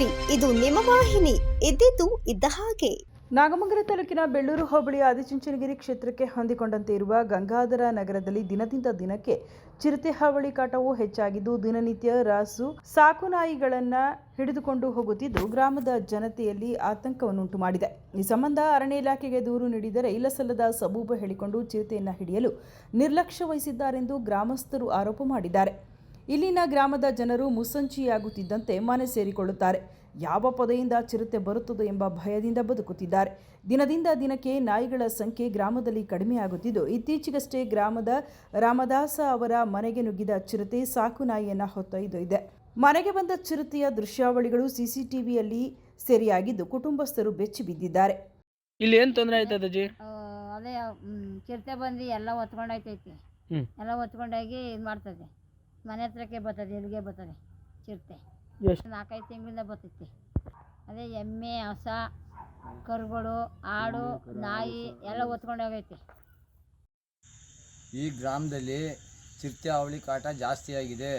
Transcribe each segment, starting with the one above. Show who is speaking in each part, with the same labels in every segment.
Speaker 1: ಹಿಮವಾಹಿನಿ ಇದ್ದಿದ್ದು ಇದ್ದ ಹಾಗೆ.
Speaker 2: ನಾಗಮಂಗಲ ತಾಲೂಕಿನ ಬೆಳ್ಳೂರು ಹೋಬಳಿಯ ಆದಿಚುಂಚನಗಿರಿ ಕ್ಷೇತ್ರಕ್ಕೆ ಹೊಂದಿಕೊಂಡಂತೆ ಇರುವ ಗಂಗಾಧರ ನಗರದಲ್ಲಿ ದಿನದಿಂದ ದಿನಕ್ಕೆ ಚಿರತೆ ಹಾವಳಿ ಕಾಟವು ಹೆಚ್ಚಾಗಿದ್ದು, ದಿನನಿತ್ಯ ರಾಸು ಸಾಕು ನಾಯಿಗಳನ್ನ ಹಿಡಿದುಕೊಂಡು ಹೋಗುತ್ತಿದ್ದು, ಗ್ರಾಮದ ಜನತೆಯಲ್ಲಿ ಆತಂಕವನ್ನುಂಟು ಮಾಡಿದೆ. ಈ ಸಂಬಂಧ ಅರಣ್ಯ ಇಲಾಖೆಗೆ ದೂರು ನೀಡಿದರೆ ಇಲ್ಲಸಲ್ಲದ ಸಬೂಬು ಹೇಳಿಕೊಂಡು ಚಿರತೆಯನ್ನು ಹಿಡಿಯಲು ನಿರ್ಲಕ್ಷ್ಯ ವಹಿಸಿದ್ದಾರೆಂದು ಗ್ರಾಮಸ್ಥರು ಆರೋಪ ಮಾಡಿದ್ದಾರೆ. ಇಲ್ಲಿನ ಗ್ರಾಮದ ಜನರು ಮುಸ್ಸಂಚಿಯಾಗುತ್ತಿದ್ದಂತೆ ಮನೆ ಸೇರಿಕೊಳ್ಳುತ್ತಾರೆ. ಯಾವ ಪೊದೆಯಿಂದ ಚಿರತೆ ಬರುತ್ತದೆ ಎಂಬ ಭಯದಿಂದ ಬದುಕುತ್ತಿದ್ದಾರೆ. ದಿನದಿಂದ ದಿನಕ್ಕೆ ನಾಯಿಗಳ ಸಂಖ್ಯೆ ಗ್ರಾಮದಲ್ಲಿ ಕಡಿಮೆಯಾಗುತ್ತಿದ್ದು ಇತ್ತೀಚೆಗಷ್ಟೇ ಗ್ರಾಮದ ರಾಮದಾಸ ಅವರ ಮನೆಗೆ ನುಗ್ಗಿದ ಚಿರತೆ ಸಾಕು ನಾಯಿಯನ್ನು ಹೊತ್ತೊಯ್ದಿದೆ ಮನೆಗೆ ಬಂದ ಚಿರತೆಯ ದೃಶ್ಯಾವಳಿಗಳು ಸಿಸಿಟಿವಿಯಲ್ಲಿ ಸೆರೆಯಾಗಿದ್ದು ಕುಟುಂಬಸ್ಥರು ಬೆಚ್ಚಿ ಬಿದ್ದಿದ್ದಾರೆ.
Speaker 3: ಇಲ್ಲಿ ಏನು ತೊಂದರೆ ಆಯ್ತದ ಅಜ್ಜಿ
Speaker 4: ಅದೇ ಚಿರತೆ ಬಂದು ಎಲ್ಲ ಹೊತ್ಕೊಂಡೋಯ್ತೈತಿ.
Speaker 3: ಹ್ಮ್.
Speaker 4: ಎಲ್ಲ ಹೊತ್ಕೊಂಡೋಗಿ ಇದು ಮಾಡ್ತದೆ ಮನೆ ಹತ್ರಕ್ಕೆ ಬರ್ತದೆ ಎಲ್ಲಿಗೆ ಬರ್ತದೆ? ಚಿರತೆ. ನಾಲ್ಕೈದು ತಿಂಗಳಿಂದ ಬರ್ತೈತಿ. ಅದೇ ಎಮ್ಮೆ ಹಸ ಕರುಗಳು ಆಡು ನಾಯಿ ಎಲ್ಲ ಹೊತ್ಕೊಂಡೋಗೈತಿ
Speaker 5: ಈ ಗ್ರಾಮದಲ್ಲಿ ಚಿರತೆ ಅವಳಿ ಕಾಟ ಜಾಸ್ತಿ ಆಗಿದೆ.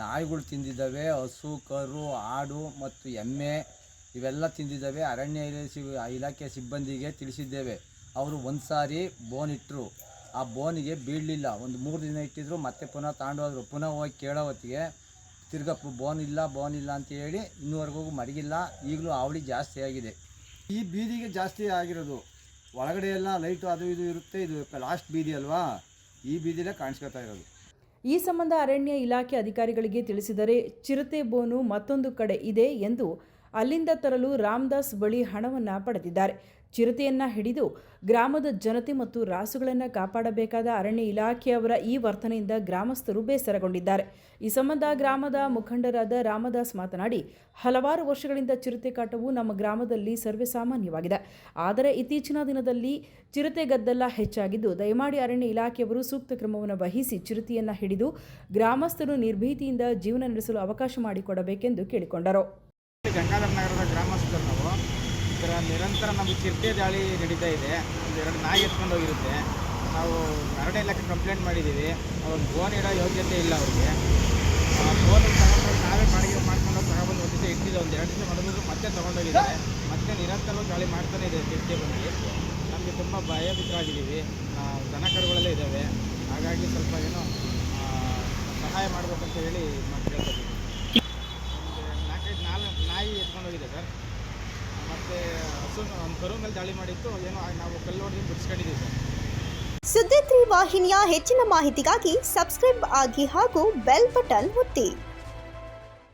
Speaker 5: ನಾಯಿಗಳು ತಿಂದಿದ್ದಾವೆ ಹಸು ಕರು ಆಡು ಮತ್ತು ಎಮ್ಮೆ ಇವೆಲ್ಲ ತಿಂದಿದ್ದಾವೆ. ಅರಣ್ಯ ಇಲಾಖೆ ಇಲಾಖೆ ಸಿಬ್ಬಂದಿಗೆ ತಿಳಿಸಿದ್ದೇವೆ. ಅವರು ಒಂದು ಸಾರಿ ಬೋನ್ ಇಟ್ಟರು ಆ ಬೋನಿಗೆ ಬೀಳಲಿಲ್ಲ. ಒಂದು ಮೂರು ದಿನ ಇಟ್ಟಿದ್ರು, ಮತ್ತೆ ಪುನಃ ತಾಂಡೋದ್ರು ಪುನಃ ಹೋಗಿ ಕೇಳೋ ಹೊತ್ತಿಗೆ, ತಿರ್ಗಾ ಬೋನ್ ಇಲ್ಲ ಬೋನ್ ಇಲ್ಲ ಅಂತ ಹೇಳಿ ಇನ್ನೂವರೆಗೂ ಮಡಗಿಲ್ಲ. ಈಗಲೂ ಅವಳಿ ಜಾಸ್ತಿ ಆಗಿದೆ. ಈ ಬೀದಿಗೆ ಜಾಸ್ತಿ ಆಗಿರೋದು, ಒಳಗಡೆ ಎಲ್ಲ ಲೈಟು ಅದು ಇದು ಇರುತ್ತೆ. ಇದು ಲಾಸ್ಟ್ ಬೀದಿ ಅಲ್ವಾ? ಈ ಬೀದಿಲೇ ಕಾಣಿಸ್ಕೊತಾ ಇರೋದು.
Speaker 2: ಈ ಸಂಬಂಧ ಅರಣ್ಯ ಇಲಾಖೆ ಅಧಿಕಾರಿಗಳಿಗೆ ತಿಳಿಸಿದರೆ ಚಿರತೆ ಬೋನು ಮತ್ತೊಂದು ಕಡೆ ಇದೆ ಎಂದು ಅಲ್ಲಿಂದ ತರಲು ರಾಮದಾಸ್ ಬಳಿ ಹಣವನ್ನು ಪಡೆದಿದ್ದಾರೆ. ಚಿರತೆಯನ್ನ ಹಿಡಿದು ಗ್ರಾಮದ ಜನತೆ ಮತ್ತು ರಾಸುಗಳನ್ನು ಕಾಪಾಡಬೇಕಾದ ಅರಣ್ಯ ಇಲಾಖೆಯವರ ಈ ವರ್ತನೆಯಿಂದ ಗ್ರಾಮಸ್ಥರು ಬೇಸರಗೊಂಡಿದ್ದಾರೆ. ಈ ಸಂಬಂಧ ಗ್ರಾಮದ ಮುಖಂಡರಾದ ರಾಮದಾಸ್ ಮಾತನಾಡಿ, ಹಲವಾರು ವರ್ಷಗಳಿಂದ ಚಿರತೆ ಕಾಟವು ನಮ್ಮ ಗ್ರಾಮದಲ್ಲಿ ಸರ್ವೇ ಸಾಮಾನ್ಯವಾಗಿದೆ ಆದರೆ ಇತ್ತೀಚಿನ ದಿನದಲ್ಲಿ ಚಿರತೆ ಗದ್ದಲ ಹೆಚ್ಚಾಗಿದ್ದು, ದಯಮಾಡಿ ಅರಣ್ಯ ಇಲಾಖೆಯವರು ಸೂಕ್ತ ಕ್ರಮವನ್ನು ವಹಿಸಿ ಚಿರತೆಯನ್ನು ಹಿಡಿದು ಗ್ರಾಮಸ್ಥರು ನಿರ್ಭೀತಿಯಿಂದ ಜೀವನ ನಡೆಸಲು ಅವಕಾಶ ಮಾಡಿಕೊಡಬೇಕೆಂದು ಕೇಳಿಕೊಂಡರು.
Speaker 6: ಗಂಗಾಧರ ನಗರದ ಗ್ರಾಮಸ್ಥರು ಥರ ನಿರಂತರ ನಮಗೆ ಚಿರತೆ ದಾಳಿ ನಡೀತಾ ಇದೆ. ಒಂದು ಎರಡು ನಾಯಿ ಎತ್ಕೊಂಡು ಹೋಗಿರುತ್ತೆ. ನಾವು ಅರಣ್ಯ ಇಲಾಖೆ ಕಂಪ್ಲೇಂಟ್ ಮಾಡಿದ್ದೀವಿ. ಅವ್ರಿಗೆ ಫೋನ್ ಇಡೋ ಯೋಗ್ಯತೆ ಇಲ್ಲ ಅವ್ರಿಗೆ. ಫೋನ್ ತಗೊಂಡೋಗಿ ನಾವೇ ಬಾಡಿಗೆ ಮಾಡ್ಕೊಂಡು ತಗೊಬಂದು ಒಂದು ದಿವಸ ಇಟ್ಟಿದ್ದೆ ಒಂದು ಎರಡು ದಿವಸ ಮಾಡಿದ್ರು ಮತ್ತೆ ತೊಗೊಂಡೋಗಿದ್ದಾರೆ ಮತ್ತೆ ನಿರಂತರವಾಗಿ ದಾಳಿ ಮಾಡ್ತಾನೆ ಇದೆ ಚಿರತೆ ಬಂದು. ನಮಗೆ ತುಂಬ ಭಯಭೀತರಾಗಿದ್ದೀವಿ. ದನ ಕರುಗಳೆಲ್ಲ ಇದ್ದಾವೆ. ಹಾಗಾಗಿ ಸ್ವಲ್ಪ ಏನೋ ಸಹಾಯ ಸಹಾಯ ಮಾಡಬೇಕಂತ ಹೇಳಿ ಕೇಳ್ಕೊತೀವಿ ನಾಲ್ಕೈದು ನಾಲ್ಕು ನಾಯಿ ಎತ್ಕೊಂಡು ಹೋಗಿದೆ ಸರ್. ಮತ್ತು ಒಂದು ಕರು ಮೇಲೆ ದಾಳಿ ಮಾಡಿತ್ತು, ಏನೋ ನಾವು ಕಲ್ಲೋಡಿ ಬಿಡಿಸ್ಕೊಂಡಿದ್ದೀವಿ
Speaker 1: ಸುದ್ದಿ ತ್ರೀ ವಾಹಿನಿಯ ಹೆಚ್ಚಿನ ಮಾಹಿತಿಗಾಗಿ ಸಬ್ಸ್ಕ್ರೈಬ್ ಆಗಿ ಹಾಗೂ ಬೆಲ್ ಬಟನ್ ಒತ್ತಿ.